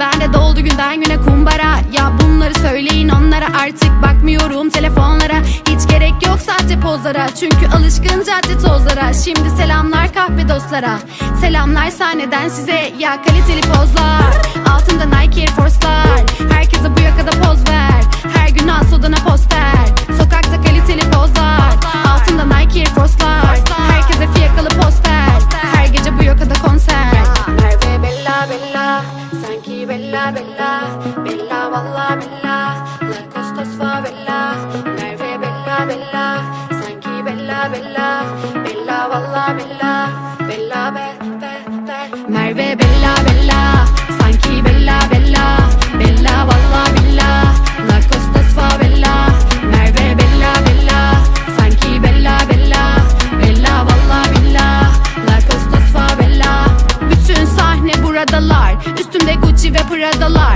bende doldu günden güne kumbara. Ya bunları söyleyin onlara artık bakmıyorum telefonlara. Hiç gerek yok sahte pozlara Çünkü alışkın cadde tozlara. Şimdi selamlar kahve dostlara Selamlar sahneden size. Ya kaliteli pozlar Altında Nike Air Force'lar. Herkese bu yakada poz ver Her gün al sodana poster. Sokakta kaliteli pozlar Altında Nike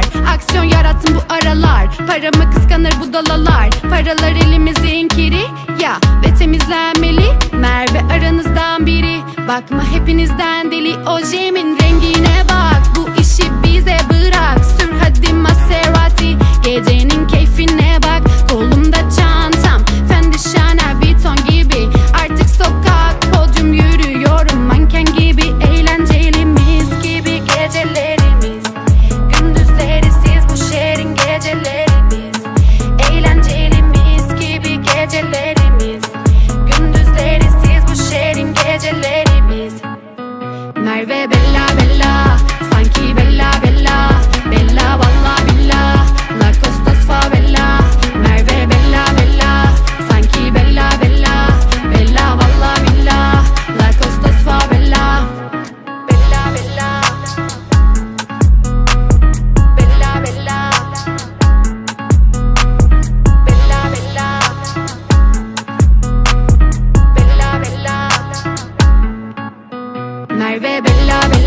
Prada'lar Aksiyon yarattım bu aralar. Paramı kıskanır bu dalalar. Paralar elimizin kiri Ya ve temizlenmeli. Merve aranızdan biri. Bakma hepinizden deli. Ojemin rengine Merve Bella Bella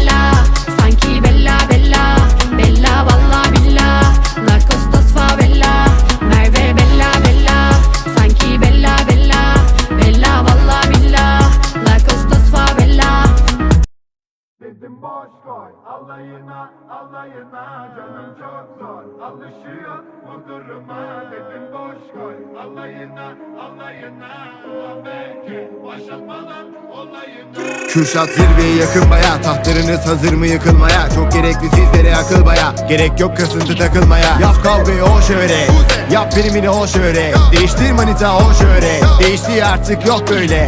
alayına alayına canım çok zor. Alışıyor bu duruma Dedim boş koy. Alayına alayına Ulan belki başlatmadan olayına Kürşat zirveye yakın baya Tahtlarınız hazır mı yıkılmaya? Çok gerekli sizlere akıl baya Gerek yok kasıntı takılmaya. Yap kavgayı o şöyle Yap primini o şöyle Değiştir manita o şöyle Değişti artık yok böyle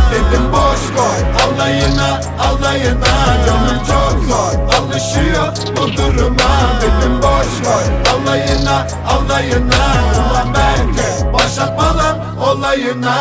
alayına alayına Canım çok zor. Alışıyor bu duruma Dedim boş koy alayına alayına Ulan belki başlatma lan olayına.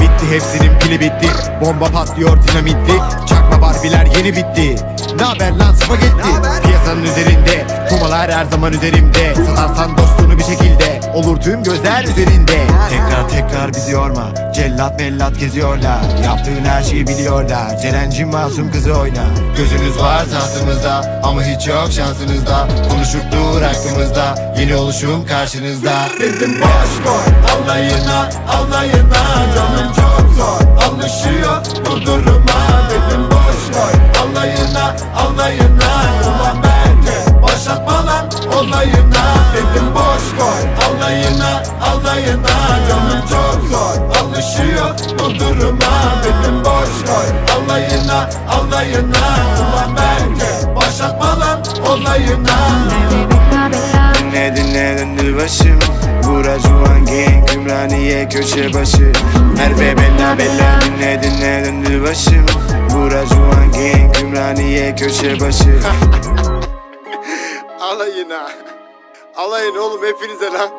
Bitti hepsinin pili bitti. Bomba patlıyor dinamitli Çakma barbiler yeni bitti. Naber lan spagetti? Piyasanın üzerinde Kumalar her zaman üzerimde. Satarsan dostluğunu bir şekilde Olur tüm gözler üzerinde. Tekrar tekrar bizi yorma. Cellat mellat geziyorlar. Yaptığın her şeyi biliyorlar. Ceren'cim masum kızı oyna. Gözünüz var tahtımızda Ama hiç yok şansınızda. Konuşup dur hakkımızda Yeni oluşum karşınızda. Dedim boş koy alayına alayına Canım çok zor alışıyor bu duruma. Dedim boş koy alayına alayına Ulan belki başlatma olayına Dedim boş koy alayına alayına Canım çok zor. Alışıyor bu duruma Dedim boş koy alayına alayına Ulan belki başlatma lan olayına. Dinle dinle döndür başım Buracuan gang Ümraniye köşe başı. Merve bella bella. Dinle dinle döndür başım Buracuan gang Ümraniye köşe başı Alayına. Alayın oğlum hepinize lan